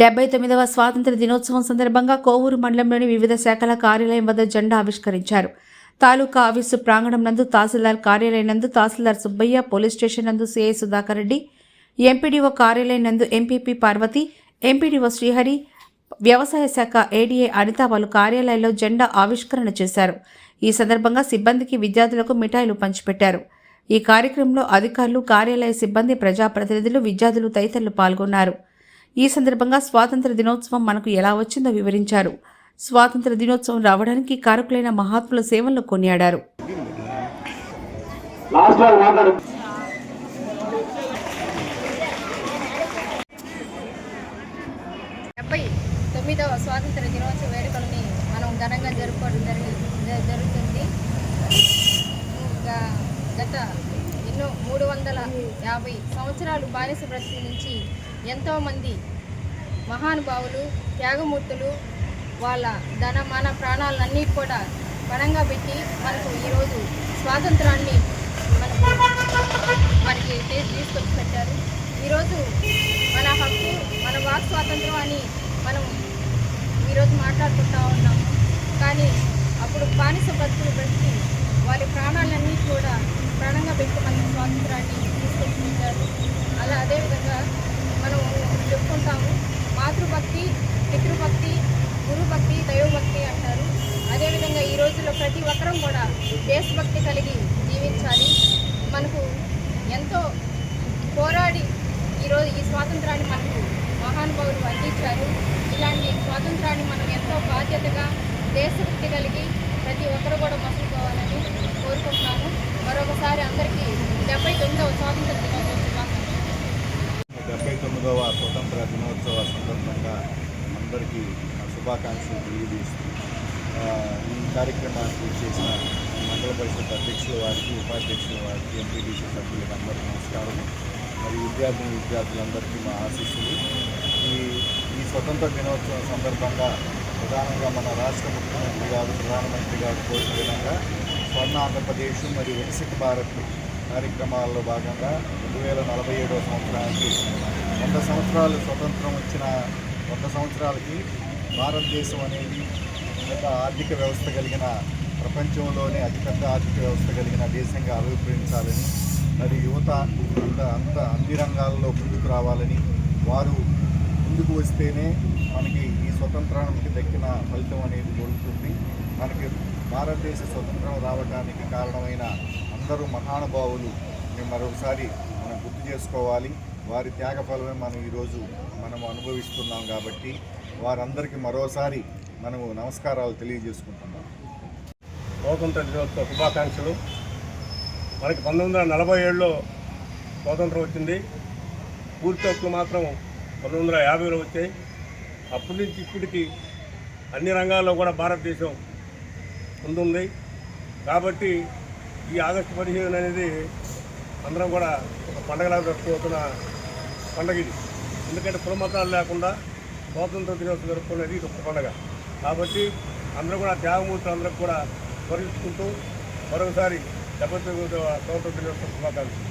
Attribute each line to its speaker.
Speaker 1: డెబ్బై తొమ్మిదవ స్వాతంత్ర దినోత్సవం సందర్భంగా కోవూరు మండలంలోని వివిధ శాఖల కార్యాలయం వద్ద జెండా ఆవిష్కరించారు. తాలూకా ఆఫీసు ప్రాంగణం నందు తహసీల్దార్ కార్యాలయం నందు తహసీల్దార్ సుబ్బయ్య పోలీస్ స్టేషన్ నందు సిఐ సుధాకర్ రెడ్డి ఎంపీడీఓ కార్యాలయం నందు ఎంపీపీ పార్వతి ఎంపీడీఓ శ్రీహరి వ్యవసాయ శాఖ ఏడీఏ అనిత పలు కార్యాలయంలో జెండా ఆవిష్కరణ చేశారు. ఈ సందర్భంగా సిబ్బందికి విద్యార్థులకు మిఠాయిలు పంచిపెట్టారు. ఈ కార్యక్రమంలో అధికారులు కార్యాలయ సిబ్బంది ప్రజాప్రతినిధులు విద్యార్థులు తదితరులు పాల్గొన్నారు. ఈ సందర్భంగా స్వాతంత్ర దినోత్సవం మనకు ఎలా వచ్చిందో వివరించారు. స్వాతంత్ర దినోత్సవం రావడానికి కారకులైన మహాత్ముల సేవలను కొనియాడారు.
Speaker 2: డెబ్బై తొమ్మిదవ స్వాతంత్ర దినోత్సవ వేడుకలని మనం ఘనంగా జరుపుకోవడం జరుగుతుంది. ఇంకా గత ఎన్నో మూడు వందల యాభై సంవత్సరాలు బానిస బ్రతికి నుంచి ఎంతోమంది మహానుభావులు త్యాగమూర్తులు వాళ్ళ ధన మన ప్రాణాలన్నీ కూడా పణంగా పెట్టి మనకు ఈరోజు స్వాతంత్రాన్ని మనకు మనకి తీసుకొచ్చి పెట్టారు ఈరోజు మన హక్కు మన వాక్ స్వాతంత్రం అని మనం ఈరోజు మాట్లాడుకుంటా ఉన్నాము కానీ అప్పుడు బానిస బతుకులు పెట్టి వారి ప్రాణాలన్నీ కూడా ప్రాణంగా పెట్టి మనకి స్వాతంత్రాన్ని తీసుకొచ్చి పెట్టారు దేశభక్తి కలిగి జీవించాలి. మనకు ఎంతో పోరాడి ఈరోజు ఈ స్వాతంత్రాన్ని మనకు మహానుభావులు అందించారు. ఇలాంటి స్వాతంత్రాన్ని మనం ఎంతో బాధ్యతగా దేశభక్తి కలిగి ప్రతి ఒక్కరు కూడా మసులుకోవాలని కోరుకుంటున్నాను. మరొకసారి అందరికీ డెబ్బై తొమ్మిదవ స్వాతంత్ర దినోత్సవ
Speaker 3: డెబ్బై తొమ్మిదవ స్వతంత్ర దినోత్సవ సందర్భంగా అందరికీ శుభాకాంక్షలు తెలియజేస్తూ ఈ కార్యక్రమానికి చేసిన మండల పరిషత్ అధ్యక్షుల వారికి ఉపాధ్యక్షుల వారికి ఎంపీటీసీ సభ్యులకు అందరికీ నమస్కారం. మరి విద్యార్థిని విద్యార్థులందరికీ మా ఆశీస్సులు. ఈ ఈ స్వతంత్ర దినోత్సవం సందర్భంగా ప్రధానంగా మన రాష్ట్ర ముఖ్యమంత్రి గారు ప్రధానమంత్రి గారు కోరిన విధంగా స్వర్ణ ఆంధ్రప్రదేశ్ మరియు వికసిత భారత్ కార్యక్రమాల్లో భాగంగా రెండు వేల నలభై ఏడవ సంవత్సరానికి వంద సంవత్సరాలు స్వతంత్రం వచ్చిన వంద సంవత్సరాలకి భారతదేశం అనేది పెద్ద ఆర్థిక వ్యవస్థ కలిగిన ప్రపంచంలోనే అతిపెద్ద ఆర్థిక వ్యవస్థ కలిగిన దేశంగా అభిప్రాయించాలని మరి యువత అంత అన్ని రంగాల్లో ముందుకు రావాలని వారు ముందుకు వస్తేనే మనకి ఈ స్వతంత్రానికి దక్కిన ఫలితం అనేది దొరుకుతుంది. మనకి భారతదేశ స్వతంత్రం రావడానికి కారణమైన అందరూ మహానుభావులు మేము మరొకసారి మనం గుర్తు చేసుకోవాలి. వారి త్యాగ ఫలమే మనం ఈరోజు మనం అనుభవిస్తున్నాం కాబట్టి వారందరికీ మరోసారి మనము నమస్కారాలు తెలియజేసుకుంటున్నాం.
Speaker 4: స్వాతంత్ర దినోత్సవ శుభాకాంక్షలు. మనకి పంతొమ్మిది వందల నలభై ఏడులో స్వాతంత్రం వచ్చింది. పూర్తి హక్కులు మాత్రం పంతొమ్మిది వందల యాభైలో వచ్చాయి. అప్పటి నుంచి ఇప్పటికి అన్ని రంగాల్లో కూడా భారతదేశం ముందుంది. కాబట్టి ఈ ఆగస్టు పదిహేను అనేది అందరం కూడా ఒక పండగలాగా జరుపుకోతున్న పండగ ఇది. ఎందుకంటే కులమతాలు లేకుండా స్వాతంత్ర దినోత్సవం జరుపుకునేది ఇది ఒక పండగ. కాబట్టి అందరూ కూడా త్యాగమూర్తులు అందరికి కూడా స్మరించుకుంటూ మరొకసారి డెబ్బై తొమ్మిదవ స్వాతంత్ర దినోత్సవ శుభాకాంక్షలు.